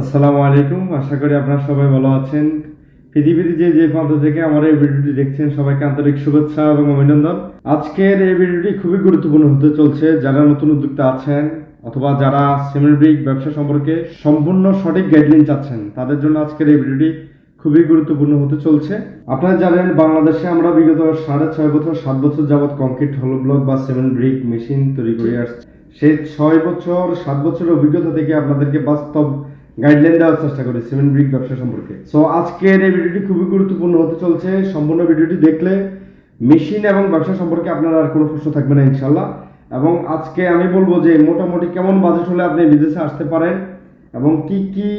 আসসালামু আলাইকুম। আশা করি আপনারা সবাই ভালো আছেন। পৃথিবীর যে যে প্রান্ত থেকে আমার এই ভিডিওটি দেখছেন, সবাইকে আন্তরিক শুভেচ্ছা এবং অভিনন্দন। আজকের এই ভিডিওটি খুবই গুরুত্বপূর্ণ হতে চলছে। যারা নতুন উদ্যোক্তা আছেন অথবা যারা সিমেন্ট ব্রিক ব্যবসা সম্পর্কে সম্পূর্ণ সঠিক গাইডলাইন চাচ্ছেন, তাদের জন্য আজকের এই ভিডিওটি খুবই গুরুত্বপূর্ণ হতে চলছে। আপনারা জানেন, বাংলাদেশে আমরা বিগত সাড়ে ছয় বছর, সাত বছর যাবৎ কংক্রিট হলো ব্লক বা সিমেন্ট ব্রিক মেশিন তৈরি করে আসছে। সেই ছয় বছর, সাত বছরের অভিজ্ঞতা থেকে আপনাদেরকে বাস্তব গাইডলাইন দেওয়ার চেষ্টা করি সিমেন্ট ব্রিক ব্যবসা সম্পর্কে। সো আজকের এই ভিডিওটি খুবই গুরুত্বপূর্ণ হতে চলছে। সম্পূর্ণ ভিডিওটি দেখলে মেশিন এবং ব্যবসা সম্পর্কে আপনার আর কোনো প্রশ্ন থাকবে না ইনশাল্লাহ এবং আজকে আমি বলব যে, মোটামুটি কেমন বাজেট হলে আপনি বিজনেসে আসতে পারেন এবং কি কি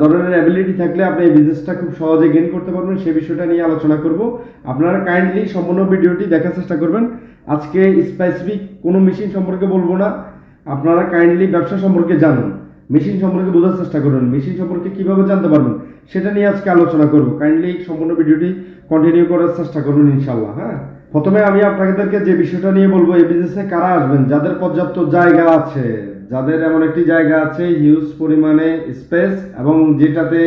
ধরনের অ্যাবিলিটি থাকলে আপনি এই বিজনেসটা খুব সহজে গেইন করতে পারবেন সেই বিষয়টা নিয়ে আলোচনা করব। আপনারা কাইন্ডলি সম্পূর্ণ ভিডিওটি দেখার চেষ্টা করবেন। আজকে স্পেসিফিক কোনো মেশিন সম্পর্কে বলব না। আপনারা কাইন্ডলি ব্যবসা সম্পর্কে জানুন। মেশিন সম্পর্কে বোঝার চেষ্টা করুন। মেশিন সম্পর্কে কীভাবে জানতে পারবেন, সেটা নিয়ে আজকে আলোচনা করব। কাইন্ডলি সম্পূর্ণ ভিডিওটি কন্টিনিউ করার চেষ্টা করুন ইনশাল্লাহ হ্যাঁ? প্রথমে আমি আপনাদেরকে যে বিষয়টা নিয়ে বলব, এই বিজনেসে কারা আসবেন? যাদের পর্যাপ্ত জায়গা আছে, যাদের এমন একটি জায়গা আছে হিউজ পরিমাণে স্পেস এবং যেটাতে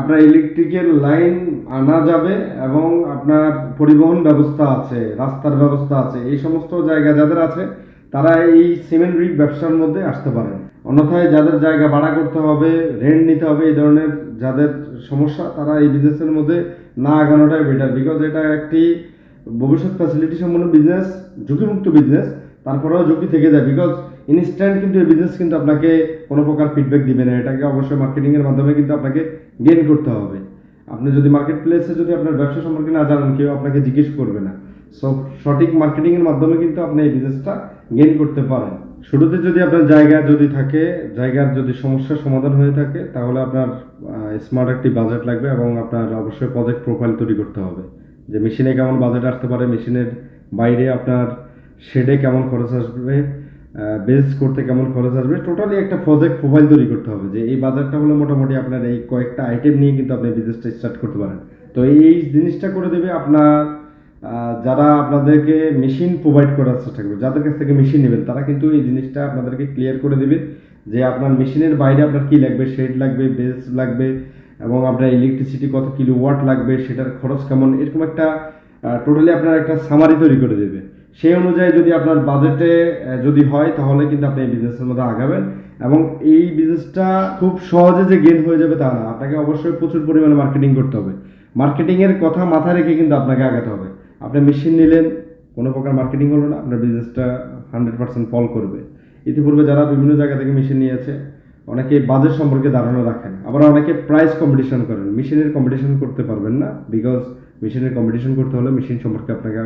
আপনার ইলেকট্রিকের লাইন আনা যাবে এবং আপনার পরিবহন ব্যবস্থা আছে, রাস্তার ব্যবস্থা আছে, এই সমস্ত জায়গা যাদের আছে, তারা এই সিমেন্ট ব্রিক ব্যবসার মধ্যে আসতে পারেন। অন্যথায় যাদের জায়গা ভাড়া করতে হবে রেন্ট নিতে হবে, এই ধরনের যাদের সমস্যা, তারা এই বিজনেসের মধ্যে না আগানোটাই বেটার বিকজ এটা একটি ভবিষ্যৎ ফ্যাসিলিটি সম্পন্ন বিজনেস ঝুঁকিমুক্ত বিজনেস তারপরেও ঝুঁকি থেকে যায় বিকজ ইনস্ট্যান্ট কিন্তু এই বিজনেস কিন্তু আপনাকে কোনো প্রকার ফিডব্যাক দিবে না। এটাকে অবশ্যই মার্কেটিংয়ের মাধ্যমে কিন্তু আপনাকে গেইন করতে হবে। আপনি যদি মার্কেট প্লেসে যদি আপনার ব্যবসা সম্পর্কে না জানেন, কেউ আপনাকে জিজ্ঞেস করবে না। সো সঠিক মার্কেটিংয়ের মাধ্যমে কিন্তু আপনি এই বিজনেসটা গেইন করতে পারেন। শুরুতে যদি আপনার জায়গা যদি থাকে, জায়গার যদি সমস্যার সমাধান হয়ে থাকে, তাহলে আপনার স্মার্ট একটি বাজেট লাগবে এবং আপনার অবশ্যই প্রজেক্ট প্রোফাইল তৈরি করতে হবে। যে মেশিনে কেমন বাজেট আসতে পারে মেশিনের বাইরে আপনার শেডে কেমন খরচ আসবে বেস করতে কেমন খরচ আসবে টোটালি একটা প্রজেক্ট প্রোফাইল তৈরি করতে হবে। যে এই বাজারটা হলো মোটামুটি আপনার এই কয়েকটা আইটেম নিয়ে কিন্তু আপনি বিজনেসটা স্টার্ট করতে পারেন। তো এই জিনিসটা করে দেবে আপনার যারা আপনাদেরকে মেশিন প্রোভাইড করার চেষ্টা করবে, যাদের কাছ থেকে মেশিন নেবেন, তারা কিন্তু এই জিনিসটা আপনাদেরকে ক্লিয়ার করে দেবে যে আপনার মেশিনের বাইরে আপনার কি লাগবে শেড লাগবে বেস লাগবে, এবং আপনার ইলেকট্রিসিটি কত কিলো ওয়াট লাগবে, সেটার খরচ কেমন, এরকম একটা টোটালি আপনার একটা সামারি তৈরি করে দেবে। সেই অনুযায়ী যদি আপনার বাজেটে যদি হয়, তাহলে কিন্তু আপনি এই বিজনেসের মধ্যে আগাবেন, এবং এই বিজনেসটা খুব সহজে যে গেন হয়ে যাবে তা না, আপনাকে অবশ্যই প্রচুর পরিমাণে মার্কেটিং করতে হবে। মার্কেটিংয়ের কথা মাথায় রেখে কিন্তু আপনাকে আগাতে হবে। আপনি মেশিন নিলেন, কোনো প্রকার মার্কেটিং হলো না, আপনার বিজনেসটা হান্ড্রেড পার্সেন্ট ফল করবে। ইতিপূর্বে যারা বিভিন্ন জায়গা থেকে মেশিন নিয়েছে, অনেকে বাজেট সম্পর্কে ধারণা রাখেন, আবার অনেকে প্রাইস কম্পিটিশন করেন। মেশিনের কম্পিটিশন করতে পারবেন না বিকজ মেশিনের কম্পিটিশন করতে হলে মেশিন সম্পর্কে আপনাকে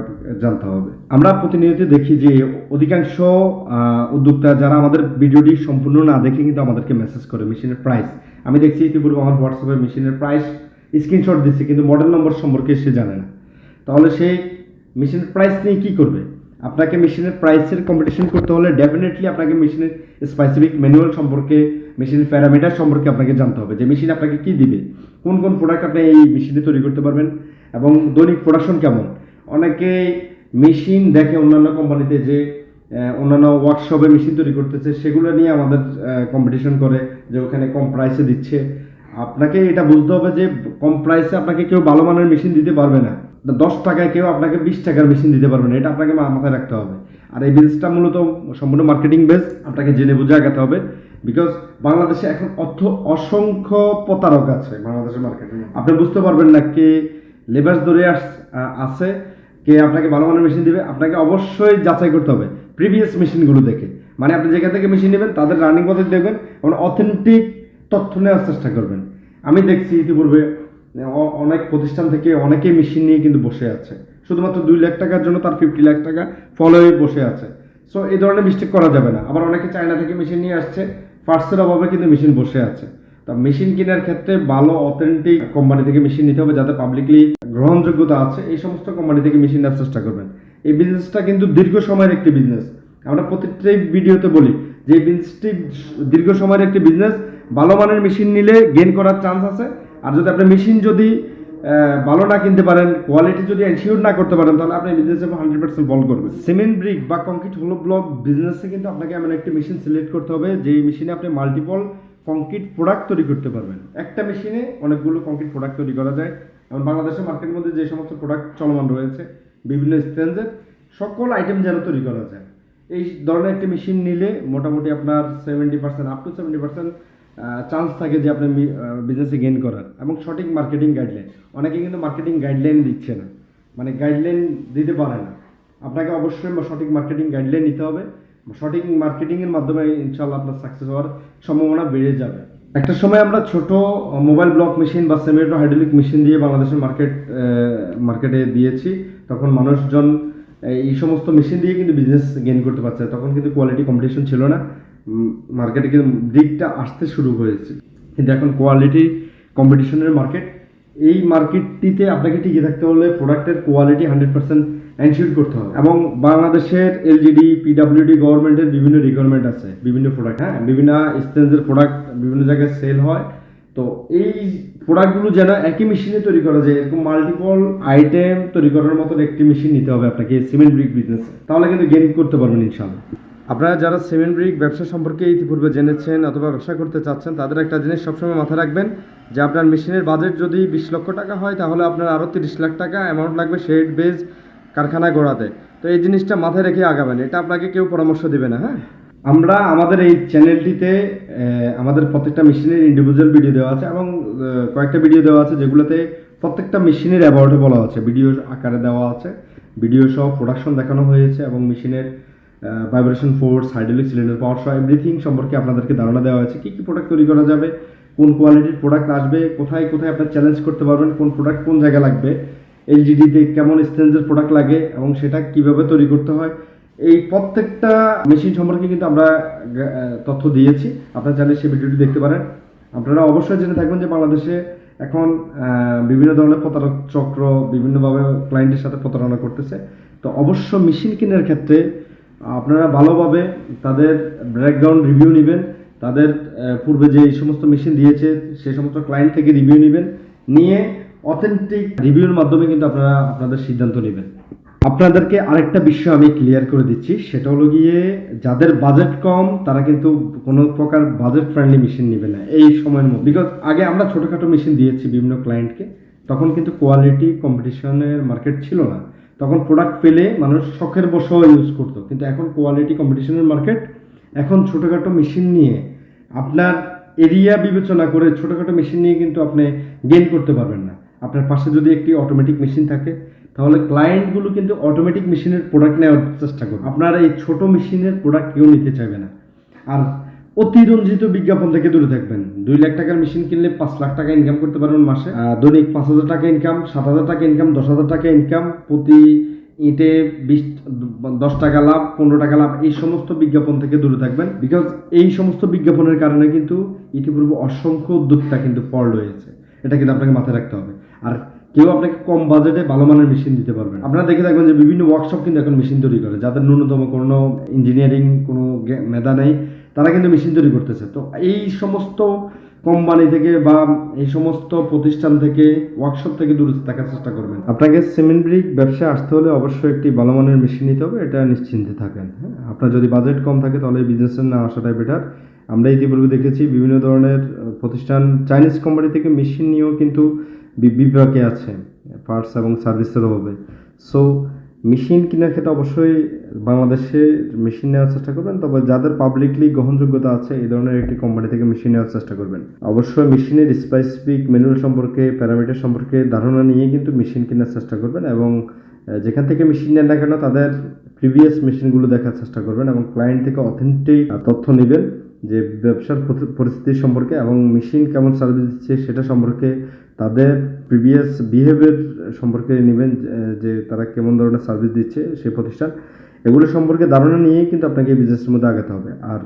জানতে হবে। আমরা প্রতিনিয়ত দেখি যে অধিকাংশ উদ্যোক্তা যারা আমাদের ভিডিওটি সম্পূর্ণ না দেখে কিন্তু আমাদেরকে মেসেজ করে মেশিনের প্রাইস আমি দেখছি ইতিপূর্বে আমার হোয়াটসঅ্যাপে মেশিনের প্রাইস স্ক্রিনশট দিচ্ছে, কিন্তু মডেল নম্বর সম্পর্কে সে জানে না। তাহলে সেই মেশিনের প্রাইস নিয়ে কী করবে? আপনাকে মেশিনের প্রাইসের কম্পিটিশন করতে হলে ডেফিনেটলি আপনাকে মেশিনের স্পেসিফিক ম্যানুয়াল সম্পর্কে মেশিনের প্যারামিটার সম্পর্কে আপনাকে জানতে হবে যে মেশিন আপনাকে কী দিবে, কোন কোন প্রোডাক্ট আপনি এই মেশিনে তৈরি করতে পারবেন এবং দৈনিক প্রোডাকশন কেমন? অনেকে মেশিন দেখে অন্যান্য কোম্পানিতে যে অন্যান্য ওয়ার্কশপে মেশিন তৈরি করতেছে, সেগুলো নিয়ে আমাদের কম্পিটিশন করে যে ওখানে কম প্রাইসে দিচ্ছে। আপনাকে এটা বুঝতে হবে যে কম প্রাইসে আপনাকে কেউ ভালো মানের মেশিন দিতে পারবে না। দশ টাকায় কেউ আপনাকে বিশ টাকার মেশিন দিতে পারবে না, এটা আপনাকে মাথায় রাখতে হবে। আর এই বিজনেসটা মূলত সম্পূর্ণ মার্কেটিং বেস আপনাকে জেনে বুঝে আগাতে হবে। বিকজ বাংলাদেশে এখন অর্থ অসংখ্য প্রতারক আছে বাংলাদেশের মার্কেটে আপনি বুঝতে পারবেন না কে লেবাস ধরে আস আছে, কে আপনাকে ভালো মানের মেশিন দিবে, আপনাকে অবশ্যই যাচাই করতে হবে প্রিভিয়াস মেশিনগুলো দেখে। মানে আপনি যেখান থেকে মেশিন নেবেন, তাদের রানিং পদ্ধতি দেখবেন, এবং অথেন্টিক তথ্য নেওয়ার চেষ্টা করবেন। আমি দেখছি ইতিপূর্বে অনেক প্রতিষ্ঠান থেকে অনেকেই মেশিন নিয়ে কিন্তু বসে আছে। শুধুমাত্র দুই লাখ টাকার জন্য তার ফিফটি লাখ টাকা ফলো হয়ে বসে আছে। সো এই ধরনের মিস্টেক করা যাবে না। আবার অনেকে চায়না থেকে মেশিন নিয়ে আসছে ফার্স্টের অভাবে কিন্তু মেশিন বসে আছে। তা মেশিন কেনার ক্ষেত্রে ভালো অথেন্টিক কোম্পানি থেকে মেশিন নিতে হবে যাতে পাবলিকলি গ্রহণযোগ্যতা আছে। এই সমস্ত কোম্পানি থেকে মেশিন নেওয়ার চেষ্টা করবেন। এই বিজনেসটা কিন্তু দীর্ঘ সময়ের একটি বিজনেস আমরা প্রত্যেকটাই ভিডিওতে বলি যে বিজনেসটি দীর্ঘ সময়ের একটি বিজনেস ভালো মানের মেশিন নিলে গেন করার চান্স আছে। আর যদি আপনি মেশিন যদি ভালো না কিনতে পারেন কোয়ালিটি যদি এনশিওর না করতে পারেন, তাহলে আপনি বিজনেসে হান্ড্রেড পার্সেন্ট বল করবেন। সিমেন্ট ব্রিক বা কংক্রিট হলো ব্লক বিজনেসে কিন্তু আপনাকে এমন একটি মেশিন সিলেক্ট করতে হবে, যেই মেশিনে আপনি মাল্টিপল কংক্রিট প্রোডাক্ট তৈরি করতে পারবেন। একটা মেশিনে অনেকগুলো কংক্রিট প্রোডাক্ট তৈরি করা যায়। এবং বাংলাদেশের মার্কেটের মধ্যে যে সমস্ত প্রোডাক্ট চলমান রয়েছে, বিভিন্ন স্টেঞ্জের সকল আইটেম যেন তৈরি করা যায়। এই ধরনের একটি মেশিন নিলে মোটামুটি আপনার seventy percent up to seventy percent chance থাকে যে আপনি বিজনেসে গেইন করার। এবং সঠিক মার্কেটিং গাইডলাইন অনেকে কিন্তু মার্কেটিং গাইডলাইন দিচ্ছে না। মানে গাইডলাইন দিতে পারে না। আপনাকে অবশ্যই সঠিক মার্কেটিং গাইডলাইন নিতে হবে। সঠিক মার্কেটিংয়ের মাধ্যমে ইনশাল্লাহ আপনার সাকসেস হওয়ার সম্ভাবনা বেড়ে যাবে। একটা সময় আমরা ছোট মোবাইল ব্লক মেশিন বা সেমিটো হাইড্রোলিক মেশিন দিয়ে বাংলাদেশের মার্কেট মার্কেটে দিয়েছি। তখন মানুষজন, এই সমস্ত মেশিন দিয়ে কিন্তু বিজনেস গেইন করতে পারছে তখন কিন্তু কোয়ালিটি কম্পিটিশন ছিল না। মার্কেটে কিন্তু দিকটা আসতে শুরু হয়েছে। কিন্তু এখন কোয়ালিটি কম্পিটিশনের মার্কেট এই মার্কেটটিতে আপনাকে টিকে থাকতে হলে প্রোডাক্টের কোয়ালিটি হান্ড্রেড পার্সেন্ট এনশিওর করতে হবে। এবং বাংলাদেশের এলজিডি পিডাব্লিউডি গভর্নমেন্টের বিভিন্ন রিকোয়ারমেন্ট আছে, বিভিন্ন প্রোডাক্ট হ্যাঁ? বিভিন্ন স্টেঞ্জের প্রোডাক্ট বিভিন্ন জায়গায় সেল হয়। তো এই প্রোডাক্টগুলো যেন একই মেশিনে তৈরি করা যায়, এরকম মাল্টিপল আইটেম তৈরি করার মতন একটি মেশিন নিতে হবে আপনাকে সিমেন্ট ব্রিক বিজনেসে তাহলে কিন্তু গেইন করতে পারবেন ইনশাল্লাহ আপনারা যারা সিমেন্ট ব্রিক ব্যবসা সম্পর্কে ইতিপূর্বে জেনেছেন অথবা ব্যবসা করতে চাচ্ছেন, তাদের একটা জিনিস সবসময় মাথায় রাখবেন যে আপনার মেশিনের বাজেট যদি বিশ লক্ষ টাকা হয়, তাহলে আপনার আরও তিরিশ লাখ টাকা অ্যামাউন্ট লাগবে শেড, বেজ, কারখানা গড়াতে। তো এই জিনিসটা মাথায় রেখে আগাবেন, এটা আপনাকে কেউ পরামর্শ দেবে না হ্যাঁ? আমরা আমাদের এই চ্যানেলটিতে আমাদের প্রত্যেকটা মেশিনের ইন্ডিভিজুয়াল ভিডিও দেওয়া আছে এবং কয়েকটা ভিডিও দেওয়া আছে যেগুলোতে প্রত্যেকটা মেশিনের অ্যাবাউটে বলা আছে। ভিডিও আকারে দেওয়া আছে ভিডিও সহ প্রোডাকশন দেখানো হয়েছে এবং মেশিনের vibration force hydraulic cylinder power সহ এভরিথিং সম্পর্কে আপনাদেরকে ধারণা দেওয়া হয়েছে। কী কী প্রোডাক্ট তৈরি করা যাবে? কোন কোয়ালিটির প্রোডাক্ট আসবে? কোথায় কোথায় আপনার চ্যালেঞ্জ করতে পারবেন? কোন প্রোডাক্ট কোন জায়গায় লাগবে? এলজিডিতে কেমন স্টেঞ্জের প্রোডাক্ট লাগে এবং সেটা কীভাবে তৈরি করতে হয়? এই প্রত্যেকটা মেশিন সম্পর্কে কিন্তু আমরা তথ্য দিয়েছি। আপনারা চাইলে সেই ভিডিওটি দেখতে পারেন। আপনারা অবশ্যই জেনে থাকবেন যে বাংলাদেশে এখন বিভিন্ন ধরনের প্রতারক চক্র বিভিন্নভাবে ক্লায়েন্টের সাথে প্রতারণা করতেছে। তো অবশ্য মেশিন কেনার ক্ষেত্রে আপনারা ভালোভাবে তাদের ব্যাকগ্রাউন্ড রিভিউ নেবেন। তাদের পূর্বে যে সমস্ত মেশিন দিয়েছে, সে সমস্ত ক্লায়েন্ট থেকে রিভিউ নেবেন। নিয়ে অথেন্টিক রিভিউর মাধ্যমে কিন্তু আপনারা আপনাদের সিদ্ধান্ত নেবেন। আপনাদেরকে আরেকটা বিষয় আমি ক্লিয়ার করে দিচ্ছি, সেটা হলো গিয়ে যাদের বাজেট কম, তারা কিন্তু কোনো প্রকার বাজেট ফ্রেন্ডলি মেশিন নেবে না এই সময়ের মধ্যে। বিকজ আগে আমরা ছোটোখাটো মেশিন দিয়েছি বিভিন্ন ক্লায়েন্টকে তখন কিন্তু কোয়ালিটি কম্পিটিশনের মার্কেট ছিল না। তখন প্রোডাক্ট পেলে মানুষ শখের বসেও ইউজ করতো। কিন্তু এখন কোয়ালিটি কম্পিটিশনের মার্কেট এখন ছোটোখাটো মেশিন নিয়ে আপনার এরিয়া বিবেচনা করে ছোটোখাটো মেশিন নিয়ে কিন্তু আপনি গেইন করতে পারবেন না। আপনার পাশে যদি একটি অটোমেটিক মেশিন থাকে, তাহলে ক্লায়েন্টগুলো কিন্তু অটোমেটিক মেশিনের প্রোডাক্ট নেওয়ার চেষ্টা করবে। আপনার এই ছোট মেশিনের প্রোডাক্ট কেউ নিতে চাইবে না। আর অতিরঞ্জিত বিজ্ঞাপন থেকে দূরে থাকবেন। দুই লাখ টাকার মেশিন কিনলে পাঁচ লাখ টাকা ইনকাম করতে পারবেন মাসে। দৈনিক পাঁচ হাজার টাকা ইনকাম সাত হাজার টাকা ইনকাম দশ হাজার টাকা ইনকাম প্রতি ইটে বিশ, দশ টাকা লাভ, পনেরো টাকা লাভ, এই সমস্ত বিজ্ঞাপন থেকে দূরে থাকবেন। বিকজ এই সমস্ত বিজ্ঞাপনের কারণে কিন্তু ইতিপূর্বে অসংখ্য উদ্যোক্তা কিন্তু ফল রয়েছে এটা কিন্তু আপনাকে মাথায় রাখতে হবে। আর কেউ আপনাকে কম বাজেটে ভালো মানের মেশিন দিতে পারবেন আপনারা দেখে থাকবেন যে বিভিন্ন ওয়ার্কশপ কিন্তু এখন মেশিন তৈরি করে, যাদের ন্যূনতম কোনো ইঞ্জিনিয়ারিং কোনো মেধা নেই। তারা কিন্তু মেশিন তৈরি করতেছে। তো এই সমস্ত কোম্পানি থেকে বা এই সমস্ত প্রতিষ্ঠান থেকে ওয়ার্কশপ থেকে দূরে থাকার চেষ্টা করবেন। আপনাকে সিমেন্ট ব্রিক ব্যবসায় আসতে হলে অবশ্যই একটি ভালো মানের মেশিন নিতে হবে, এটা নিশ্চিন্তে থাকেন হ্যাঁ? আপনার যদি বাজেট কম থাকে তাহলে বিজনেসে না আসাটাই বেটার আমরা ইতিপূর্বে দেখেছি বিভিন্ন ধরনের প্রতিষ্ঠান চাইনিজ কোম্পানি থেকে মেশিন নিয়েও কিন্তু বিভাগে আছে পার্টস এবং সার্ভিসের অভাবে। সো মেশিন কেনার ক্ষেত্রে অবশ্যই বাংলাদেশে মেশিন নেওয়ার চেষ্টা করবেন, তবে যাদের পাবলিকলি গ্রহণযোগ্যতা আছে, এই ধরনের একটি কোম্পানি থেকে মেশিন নেওয়ার চেষ্টা করবেন। অবশ্যই মেশিনের স্পেসিফিক ম্যানুয়াল সম্পর্কে প্যারামিটার সম্পর্কে ধারণা নিয়ে কিন্তু মেশিন কেনার চেষ্টা করবেন এবং যেখান থেকে মেশিন নেন না কেন, তাদের প্রিভিয়াস মেশিনগুলো দেখার চেষ্টা করবেন এবং ক্লায়েন্ট থেকে অথেন্টিক তথ্য নেবেন। যে ব্যবসার পরি- পরিস্থিতি সম্পর্কে এবং মেশিন কেমন সার্ভিস দিচ্ছে সেটা সম্পর্কে তাদের প্রিভিয়াস বিহেভিয়ার সম্পর্কে নেবেন, যে- তারা কেমন ধরনের সার্ভিস দিচ্ছে সেই প্রতিষ্ঠান। এগুলো সম্পর্কে ধারণা নিয়েই কিন্তু আপনাকে এই বিজনেসের মধ্যে আগাতে হবে। আর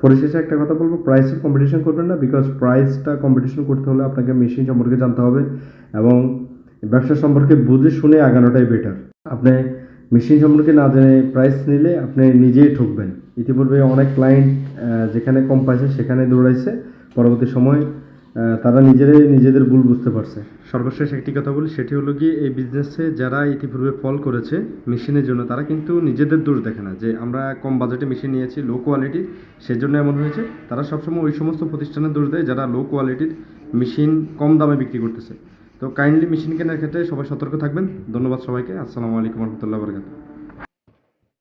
পরিশেষে একটা কথা বলব প্রাইসের কম্পিটিশন করবেন না বিকজ প্রাইসটা কম্পিটিশন করতে হলে আপনাকে মেশিন সম্পর্কে জানতে হবে এবং ব্যবসা সম্পর্কে বুঝে শুনে আগানোটাই বেটার আপনি মেশিন সম্পর্কে না জেনে প্রাইস নিলে আপনি নিজেই ঠকবেন। ইতিপূর্বে অনেক ক্লায়েন্ট যেখানে কম পাইছে সেখানে দৌড়াইছে। পরবর্তী সময় তারা নিজেরাই নিজেদের ভুল বুঝতে পারছে। সর্বশেষ একটি কথা বলি, সেটি হলো কি এই বিজনেসে যারা ইতিপূর্বে ফল করেছে মেশিনের জন্য, তারা কিন্তু নিজেদের দোষ দেখে না যে আমরা কম বাজেটে মেশিন নিয়েছি লো কোয়ালিটির সেজন্য এমন হয়েছে। তারা সবসময় ওই সমস্ত প্রতিষ্ঠানের দোষ দেয় যারা লো কোয়ালিটির মেশিন কম দামে বিক্রি করতেছে। তো কাইন্ডলি মেশিন কেনার ক্ষেত্রে সবাই সতর্ক থাকবেন। ধন্যবাদ সবাইকে। আসসালামু আলাইকুম রহমতুল্লাহ বরকাত